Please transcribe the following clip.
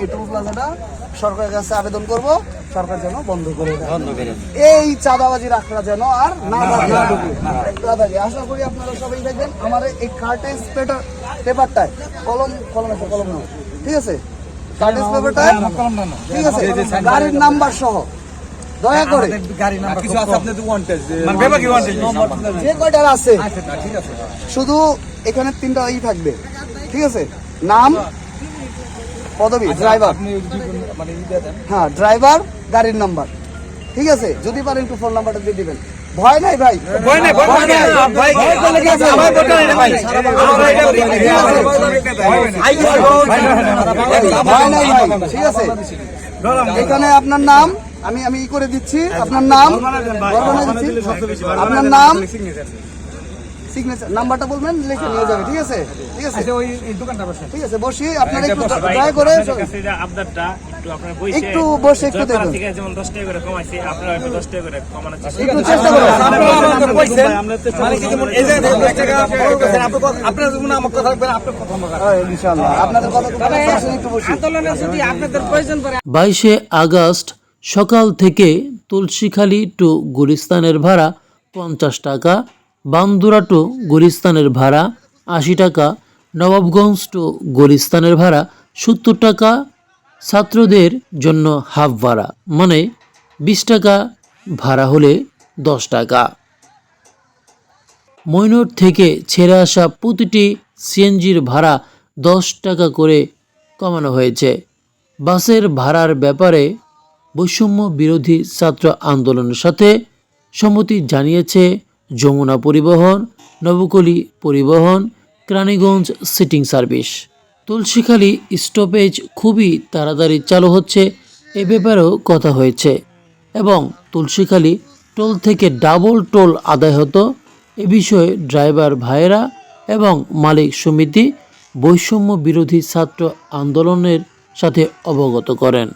এই টোল প্লাজাটা সরকারের কাছে আবেদন করব সরকার যেন বন্ধ করে দেয়। বন্ধ করে দেন। এই চাঁদাবাজি রাখা যেন আর না না না থাকে। আশা করি আপনারা সবাই দেখবেন আমার এই কার্টেজ পেপার পেপারটায় কলম কলম আছে কলম নাও ঠিক আছে? কার্টেজ পেপারটায় ঠিক আছে? গাড়ির নাম্বার সহ। দয়া করে। কিছু আছে আপনাদের ওয়ান্টেড যে যে কয়টার আছে? আচ্ছা, ঠিক আছে। শুধু এখানে তিনটা ই থাকবে। ঠিক আছে? নাম পদবি ড্রাইভার আপনি জীবন- মানে হ্যাঁ ড্রাইভার গাড়ির নাম্বার ঠিক আছে? যদি পারেন একটু ফোন নাম্বারটা দিয়ে দিবেন। ভয় নাই ভাই? ভয় নাই, ভয় নাই, ভাই, ভয় আমার দরকার নেই, ভাই। ভয় নাই। ভাই। ঠিক আছে? এখানে আপনার নাম আমি আমি ই করে দিচ্ছি। আপনার নাম বর্ণনা আপনার নাম সিগনেচার নাম্বারটা বলবেন লিখে নিয়ে যাবে ঠিক আছে? ঠিক আছে? ওই দোকানটা বসে ঠিক আছে বসি আপনারা একটু দয়া করে আপনাদের কাছে যে আবদারটা একটু আপনারা বইছে একটু বসে একটু জয়পাড়া দেখুন। থেকে যেমন 10 টাকা করে কমাইছে আপনারা একটু 10 টাকা করে কমানোর চেষ্টা একটু চেষ্টা করুন। আপনারা কইছেন, মানে কি যেমন এই জায়গায় এক জায়গায় কইছেন, আপনি আপনারা যখন আমার কথা রাখবেন, আপনার কথা আমরা রাখব। ইনশাআল্লাহ। আপনাদের কথা তো বলছেন, একটু বসি। বাইশে আগস্ট সকাল থেকে তুলসীখালী টু গুলিস্তানের ভাড়া পঞ্চাশ টাকা বান্দুরা টু গুলিস্তানের ভাড়া আশি টাকা, নবাবগঞ্জ টু গুলিস্তানের ভাড়া সত্তর টাকা, ছাত্রদের জন্য হাফ ভাড়া মানে বিশ টাকা, ভাড়া হলে দশ টাকা। মৈনট থেকে ছেড়ে আসা প্রতিটি সিএনজির ভাড়া দশ টাকা করে কমানো হয়েছে। বাসের ভাড়ার ব্যাপারে বৈষম্য বিরোধী ছাত্র আন্দোলনের সাথে সম্মতি জানিয়েছে যমুনা পরিবহন, নবকলি পরিবহন Keraniganj sitting service. Tulsikhali stoppage খুবই তাড়াতাড়ি চালু হচ্ছে, এ ব্যাপারেও কথা হয়েছে। এবং তুলসীখালী টোল থেকে ডাবল টোল আদায় হতো, এ বিষয়ে ড্রাইভার ভাইয়েরা এবং মালিক সমিতি বৈষম্য বিরোধী ছাত্র আন্দোলনের সাথে অবগত করেন।